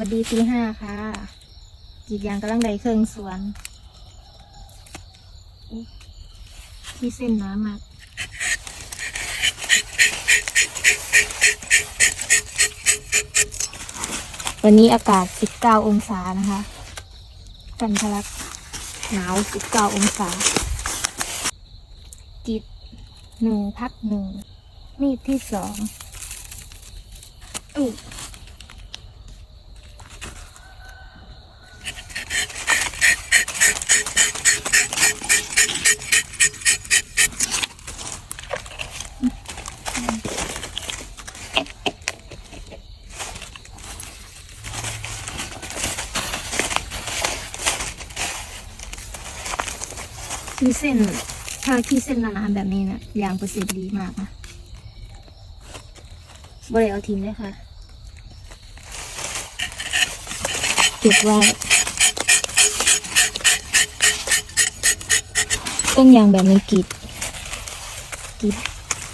วัสดีตีห้าค่ะกรีดยางกำลังใดเครื่องสวนที่เส้นน้ำมากวันนี้อากาศ 19 องศานะคะ กันทะลักหนาว 19 องศา จิตหนึ่งพักหนึ่งมีดที่สองอู้คื อเส้น ถ้าขี้เส้นหนาๆแบบนี้นะยางเปอร์เซ็นต์ดีมากนะบริเอาทิ้งเลยค่ะ เก็บไว้ต้นยางแบบนี้กรีดกรีด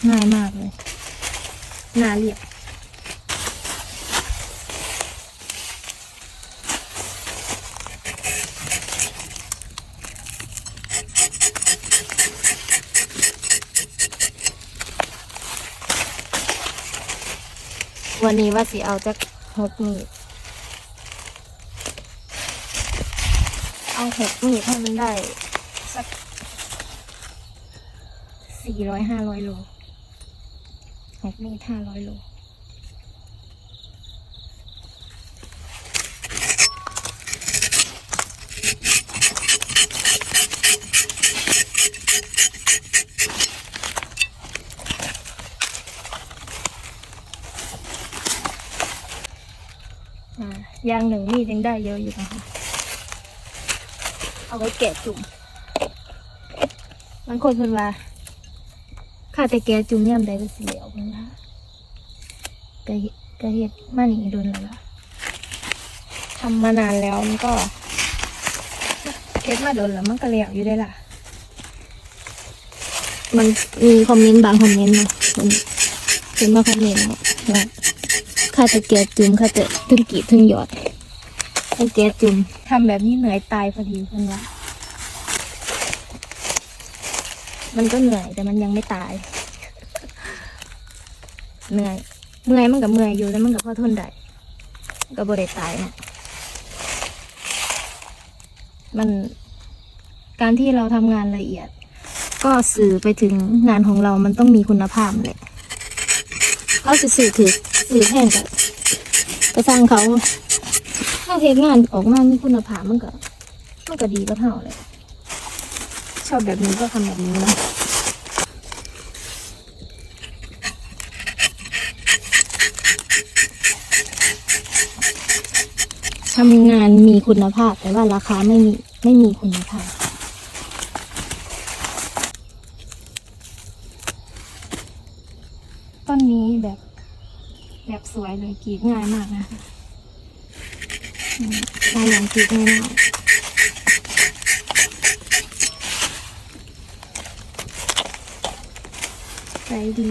ง่ายมากเลยหนาเรียบ วันนี้ว่าสิเอาจากหกมีด เอาหกมีดให้มันได้สักสี่ร้อยห้าร้อยโลหกมีดห้าร้อยโล ยางหนึ่งมีดยังได้เยอะอยู่นะคะเอาไว้แกะจุ่มบางคนเพิ่นว่าข้าแต่แกะจุ่มย่ำใดก็เสียวเพิ่นว่ากะเฮ็ดกะเฮ็ดมานี่โดนแล้วล่ะทำมานานแล้วมันก็เฮ็ดมาโดนแล้วมันก็แล้วอยู่ได้ล่ะ มันมีคอมเมนต์บางคอมเมนต์เนาะเพิ่นมาคอมเมนต์เนาะว่า ข้าจะเกียจุ่มข้าจะทึงกรีดทึงหยอดให้เกียจุ่มทำแบบนี้เหนื่อยตายพอดีเพื่อนว่ามันก็เหนื่อยแต่มันยังไม่ตาย เหนื่อยเมื่อยมันกับเมื่อยอยู่แต่มันกับพ่อทนได้ก็บ่ได้ตายนะมันการที่เราทำงานละเอียด ก็สื่อไปถึงงานของเรามันต้องมีคุณภาพเลยเขาสิสื่อถือ สื่อแพงกับก็สร้างเขาถ้าเทงานออกมามีคุณภาพมันก็มันก็ดีก็เท่าเลยชอบแบบนี้ก็ทำแบบนี้นะทำงานมีคุณภาพ แต่ว่าราคาไม่มีไม่มีคุณภาพต้นนี้แบบ แบบสวยเลยกรีดง่ายมากนะคะอืมได้อย่างกรีดง่ายมากใจดี